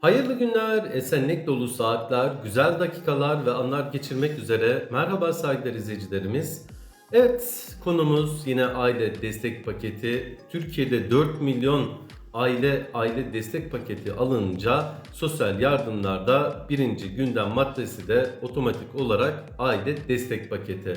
Hayırlı günler, esenlik dolu saatler, güzel dakikalar ve anlar geçirmek üzere. Merhaba saygıdeğer izleyicilerimiz. Evet, konumuz yine aile destek paketi. Türkiye'de 4 milyon aile aile destek paketi alınca sosyal yardımlarda birinci gündem maddesi de otomatik olarak aile destek paketi.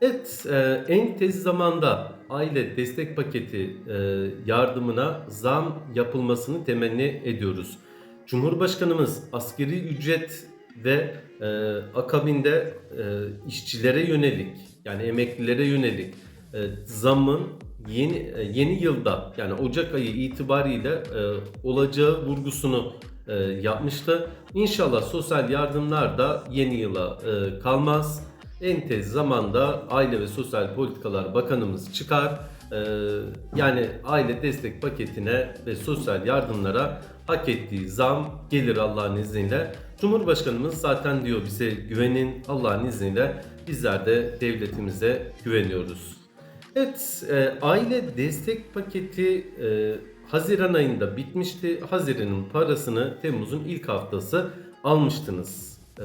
Evet, e, en tez zamanda aile destek paketi e, yardımına zam yapılmasını temenni ediyoruz. Cumhurbaşkanımız askeri ücret ve e, akabinde e, işçilere yönelik yani emeklilere yönelik e, zamın yeni e, yeni yılda yani Ocak ayı itibariyle e, olacağı vurgusunu e, yapmıştı. İnşallah sosyal yardımlar da yeni yıla e, kalmaz. En tez zamanda Aile ve Sosyal Politikalar Bakanımız çıkar. Ee, yani aile destek paketine ve sosyal yardımlara hak ettiği zam gelir Allah'ın izniyle. Cumhurbaşkanımız zaten diyor bize güvenin Allah'ın izniyle bizler de devletimize güveniyoruz. Evet, e, aile destek paketi e, Haziran ayında bitmişti. Haziran'ın parasını Temmuz'un ilk haftası almıştınız. E,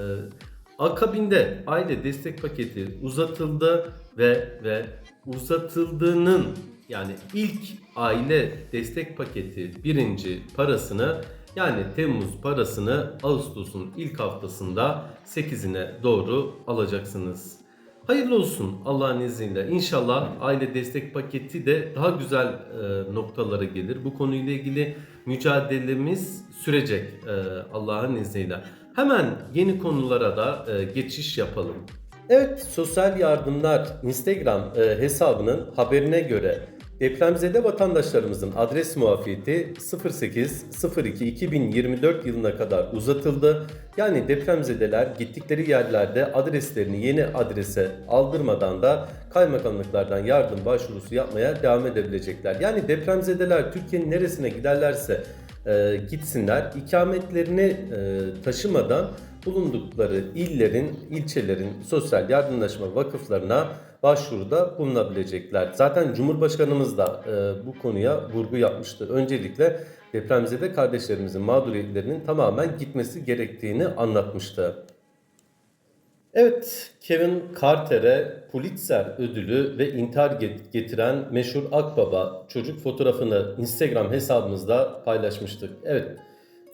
akabinde aile destek paketi uzatıldı ve ve uzatıldığının yani ilk aile destek paketi birinci parasını yani Temmuz parasını Ağustos'un ilk haftasında 8'ine doğru alacaksınız. Hayırlı olsun Allah'ın izniyle. İnşallah aile destek paketi de daha güzel e, noktalara gelir. Bu konuyla ilgili mücadelemiz sürecek e, Allah'ın izniyle. Hemen yeni konulara da e, geçiş yapalım. Evet, Sosyal Yardımlar Instagram e, hesabının haberine göre depremzede vatandaşlarımızın adres muafiyeti 08.02.2024 yılına kadar uzatıldı. Yani depremzedeler gittikleri yerlerde adreslerini yeni adrese aldırmadan da kaymakamlıklardan yardım başvurusu yapmaya devam edebilecekler. Yani depremzedeler Türkiye'nin neresine giderlerse e, gitsinler ikametlerini e, taşımadan bulundukları illerin, ilçelerin sosyal yardımlaşma vakıflarına başvuruda bulunabilecekler. Zaten Cumhurbaşkanımız da e, bu konuya vurgu yapmıştı. Öncelikle depremzede kardeşlerimizin mağduriyetlerinin tamamen gitmesi gerektiğini anlatmıştı. Evet, Kevin Carter'e Pulitzer ödülü ve intihar get- getiren meşhur Akbaba çocuk fotoğrafını Instagram hesabımızda paylaşmıştık. Evet,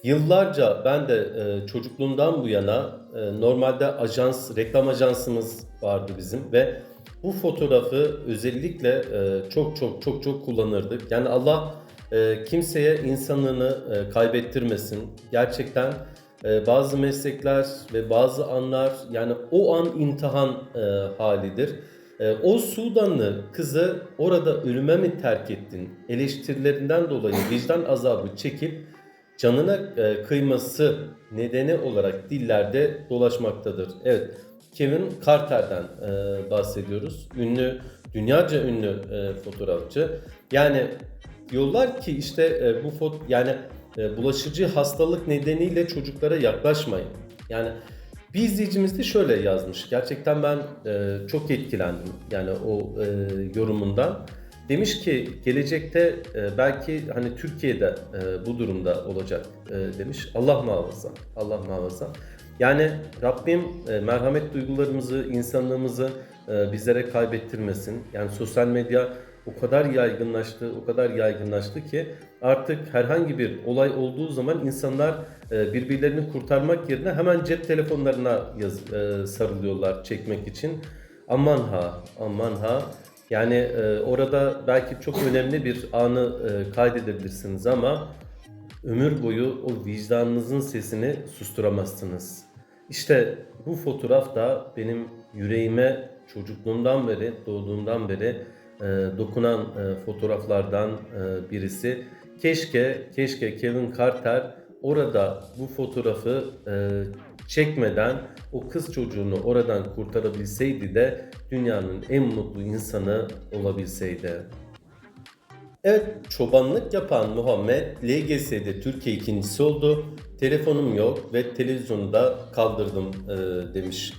yıllarca ben de e, çocukluğumdan bu yana e, normalde ajans, reklam ajansımız vardı bizim ve bu fotoğrafı özellikle e, çok çok çok çok kullanırdık. Yani Allah kimseye insanlığını e, kaybettirmesin. Gerçekten bazı meslekler ve bazı anlar yani o an imtihan e, halidir. E, o Sudanlı kızı orada ölüme mi terk ettin? Eleştirilerinden dolayı vicdan azabı çekip canına e, kıyması nedeni olarak dillerde dolaşmaktadır. Evet, Kevin Carter'den e, bahsediyoruz. Ünlü, dünyaca ünlü fotoğrafçı. Yani diyorlar ki işte bu fot yani bulaşıcı hastalık nedeniyle çocuklara yaklaşmayın. Yani bir izleyicimiz de şöyle yazmış. Gerçekten ben e, çok etkilendim yani o e, yorumundan. Demiş ki gelecekte e, belki hani Türkiye'de e, bu durumda olacak e, demiş. Allah muhafaza. Allah muhafaza. Yani Rabbim e, merhamet duygularımızı, insanlığımızı e, bizlere kaybettirmesin. Yani sosyal medya o kadar yaygınlaştı, o kadar yaygınlaştı ki artık herhangi bir olay olduğu zaman insanlar e, birbirlerini kurtarmak yerine hemen cep telefonlarına yaz, e, sarılıyorlar çekmek için. Aman ha, aman ha. Yani e, orada belki çok önemli bir anı kaydedebilirsiniz ama ömür boyu o vicdanınızın sesini susturamazsınız. İşte bu fotoğraf da benim yüreğime çocukluğumdan beri, doğduğumdan beri dokunan e, fotoğraflardan e, birisi. Keşke, keşke Kevin Carter orada bu fotoğrafı e, çekmeden o kız çocuğunu oradan kurtarabilseydi de dünyanın en mutlu insanı olabilseydi. Evet, çobanlık yapan Muhammed LGS'de Türkiye ikincisi oldu. Telefonum yok ve televizyonu da kaldırdım e, demiş.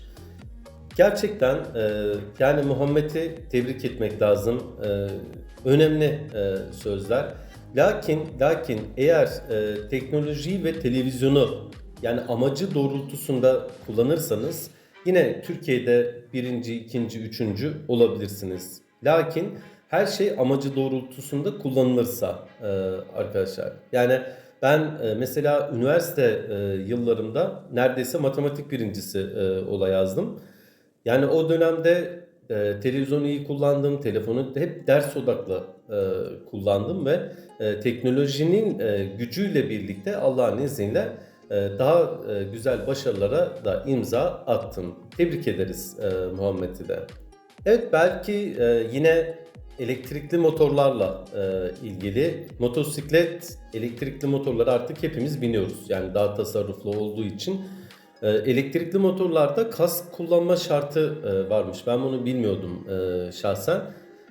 Gerçekten e, yani Muhammed'i tebrik etmek lazım. E, önemli e, sözler. Lakin lakin eğer e, teknolojiyi ve televizyonu yani amacı doğrultusunda kullanırsanız yine Türkiye'de birinci, ikinci, üçüncü olabilirsiniz. Lakin her şey amacı doğrultusunda kullanılırsa e, arkadaşlar. Yani ben e, mesela üniversite e, yıllarımda neredeyse matematik birincisi e, ola yazdım. Yani o dönemde e, televizyonu iyi kullandım, telefonu hep ders odaklı e, kullandım ve e, teknolojinin e, gücüyle birlikte Allah'ın izniyle e, daha e, güzel başarılara da imza attım. Tebrik ederiz e, Muhammed'i de. Evet belki e, yine elektrikli motorlarla e, ilgili motosiklet elektrikli motorları artık hepimiz biniyoruz. Yani daha tasarruflu olduğu için elektrikli motorlarda kask kullanma şartı e, varmış. Ben bunu bilmiyordum e, şahsen.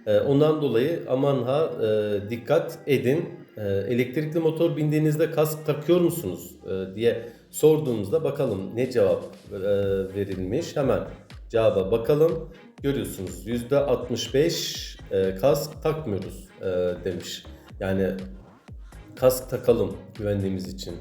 E, ondan dolayı aman ha dikkat edin. Elektrikli motor bindiğinizde kask takıyor musunuz diye sorduğumuzda bakalım ne cevap verilmiş. Hemen cevaba bakalım. Görüyorsunuz %65 e, kask takmıyoruz demiş. Yani kask takalım güvenliğimiz için.